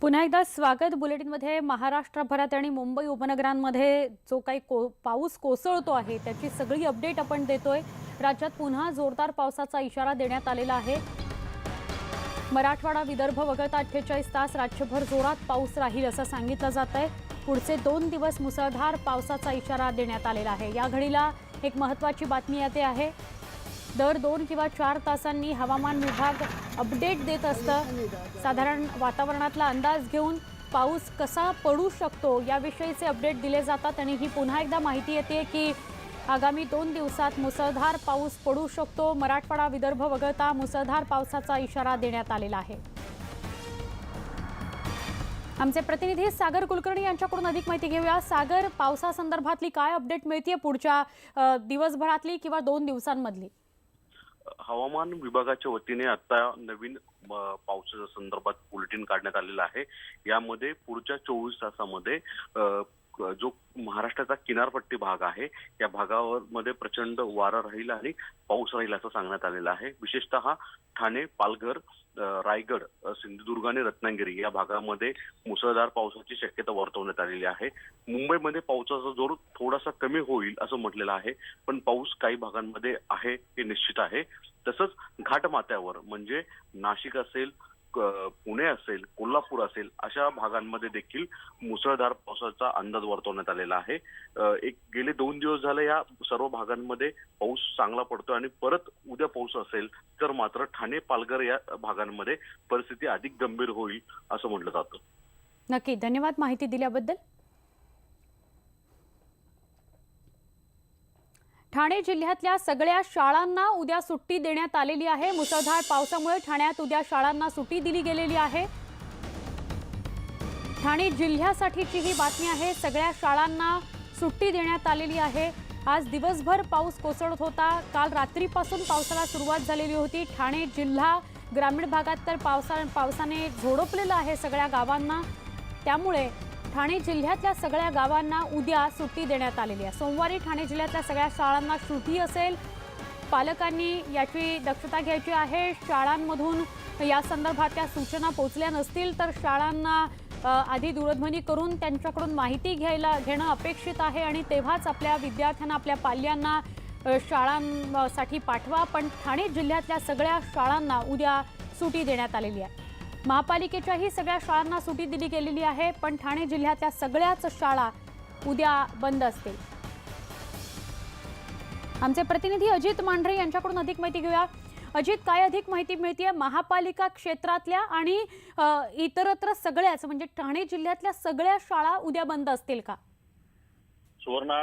पुन्हा एकदा स्वागत बुलेटिनमध्ये महाराष्ट्रभरात आणि मुंबई उपनगरांमध्ये जो काही को पाऊस कोसळतो आहे त्याची सगळी अपडेट आपण देतोय. राज्यात पुन्हा जोरदार पावसाचा इशारा देण्यात आलेला आहे. मराठवाडा विदर्भ वगळता अठ्ठेचाळीस तास राज्यभर जोरात पाऊस राहील असं सांगितलं जात आहे पुढचे दोन दिवस मुसळधार पावसाचा इशारा देण्यात आलेला आहे. या घडीला एक महत्त्वाची बातमी येते आहे. दर दोन किंवा चार तासांनी हवामान विभाग अपडेट देत असतं. साधारण वातावरणातला अंदाज घेऊन पाऊस कसा पडू शकतो याविषयीचे अपडेट दिले जातात आणि ही पुन्हा एकदा माहिती येते की आगामी दोन दिवसात मुसळधार पाऊस पडू शकतो. मराठवाडा विदर्भ वगळता मुसळधार पावसाचा इशारा देण्यात आलेला आहे. आमचे प्रतिनिधी सागर कुलकर्णी यांच्याकडून अधिक माहिती घेऊया. सागर पावसासंदर्भातली काय अपडेट मिळते पुढच्या दिवसभरातली किंवा दोन दिवसांमधली? हवामान विभागाच्या वतीने आता नवीन पावसाच्या संदर्भात बुलेटिन काढण्यात आलेलं आहे. यामध्ये पुढच्या चोवीस तासामध्ये जो महाराष्ट्राचा किनारपट्टी भाग आहे या भागावर मध्ये प्रचंड वारा राहील आणि पाऊस राहील असं सांगण्यात आलेलं आहे. विशेषतः ठाणे पालघर रायगड सिंधुदुर्ग आणि रत्नागिरी या भागामध्ये मुसळधार पावसाची शक्यता वर्तवण्यात आलेली आहे. मुंबईमध्ये पावसाचा जोर थोडासा कमी होईल असं म्हटलेलं आहे पण पाऊस काही भागांमध्ये आहे हे निश्चित आहे. तसंच घाटमाथ्यावर म्हणजे नाशिक असेल क- पुणे असेल कोल्हापूर असेल अशा भागांमध्ये देखील मुसळधार पावसाचा अंदाज वर्तवण्यात आलेला आहे. एक गेले दोन दिवस झाले या सर्व भागांमध्ये पाऊस चांगला पडतो आणि परत उद्या पाऊस असेल तर मात्र ठाणे पालघर या भागांमध्ये परिस्थिती अधिक गंभीर होईल असं म्हटलं जातं. नक्की. धन्यवाद माहिती दिल्याबद्दल. ठाणे जिल्ह्यातल्या सगळ्या शाळांना उद्या सुट्टी देण्यात आलेली आहे. मुसळधार पावसामुळे ठाण्यात उद्या शाळांना सुट्टी दिली गेलेली आहे. ठाणे जिल्ह्यासाठीची ही बातमी आहे सगळ्या शाळांना सुट्टी देण्यात आलेली आहे. आज दिवसभर पाऊस कोसळत होता. काल रात्रीपासून पावसाला सुरुवात झालेली होती. ठाणे जिल्हा ग्रामीण भागात तर पावसा पावसाने झोडपलेलं आहे सगळ्या गावांना. त्यामुळे ठाणे जिल्ह्यातल्या सगळ्या गावांना उद्या सुट्टी देण्यात आलेली आहे. सोमवारी ठाणे जिल्ह्यातल्या सगळ्या शाळांना सुट्टी असेल. पालकांनी याची दक्षता घ्यायची आहे. शाळांमधून या संदर्भात त्या सूचना पोचल्या नसतील तर शाळांना आधी दूरध्वनी करून त्यांच्याकडून माहिती घ्यायला घेणं अपेक्षित आहे आणि तेव्हाच आपल्या विद्यार्थ्यांना आपल्या पाल्यांना शाळांसाठी पाठवा. पण ठाणे जिल्ह्यातल्या सगळ्या शाळांना उद्या सुटी देण्यात आलेली आहे. महापालिकेच्याही सगळ्या शाळांना सुटी दिली गेलेली आहे पण ठाणे जिल्ह्यातल्या सगळ्याच शाळा उद्या बंद असतील. आमचे प्रतिनिधी अजित मांढरे यांच्याकडून अधिक माहिती घेऊया. अजित काय अधिक माहिती मिळतीये? महापालिका क्षेत्रातल्या आणि इतरत्र सगळ्याच म्हणजे ठाणे जिल्ह्यातल्या सगळ्या शाळा उद्या बंद असतील का? सुवर्णा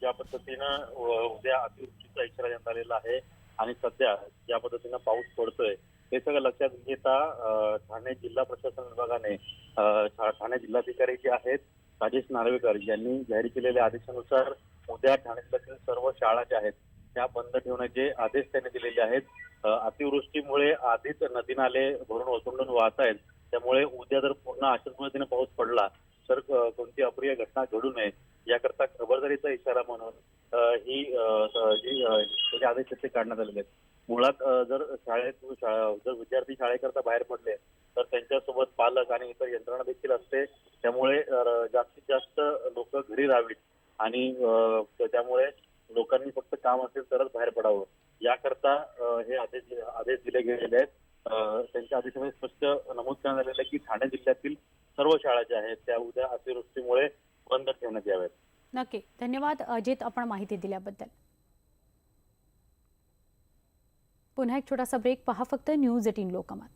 ज्या पद्धतीनं उद्या अतिवृष्टीचा इशारा देण्यात आलेला आहे आणि सध्या ज्या पद्धतीनं पाऊस पडतोय हे सगळं लक्षात घेता ठाणे जिल्हा प्रशासन विभागाने ठाणे जिल्हाधिकारी जे आहेत राजेश नार्वेकर यांनी जाहीर केलेल्या आदेशानुसार उद्या ठाणे जिल्ह्यातील सर्व शाळा ज्या आहेत त्या बंद ठेवण्याचे आदेश त्यांनी दिलेले आहेत. अतिवृष्टीमुळे आधीच नदी नाले भरून ओसंडून वाहत आहेत. त्यामुळे उद्या जर पूर्ण अशाच पद्धतीने पाऊस पडला कोणती अप्रिय घटना घडू नये याकरता खबरदारीचा इशारा म्हणून ही जी आदेश ते काढण्यात आलेले आहेत. मुळात जर शाळेत जर विद्यार्थी शाळेकरता बाहेर पडले तर त्यांच्यासोबत पालक आणि इतर यंत्रणा देखील असते. त्यामुळे जास्तीत जास्त लोक घरी राहावीत आणि त्यामुळे लोकांनी फक्त काम असेल तरच बाहेर पडावं. याकरता हे आदेश आदेश दिले गेलेले आहेत. त्यांच्या अधिसभेत स्पष्ट नमूद करण्यात आलेलं आहे की ठाणे जिल्ह्यातील सर्व शाळा ज्या आहेत त्या उद्या अतिवृष्टीमुळे बंद ठेवण्यात याव्यात. नक्की. धन्यवाद अजित आपण माहिती दिल्याबद्दल. पुन्हा एक छोटासा ब्रेक पहा फक्त न्यूज एटीन लोकमत.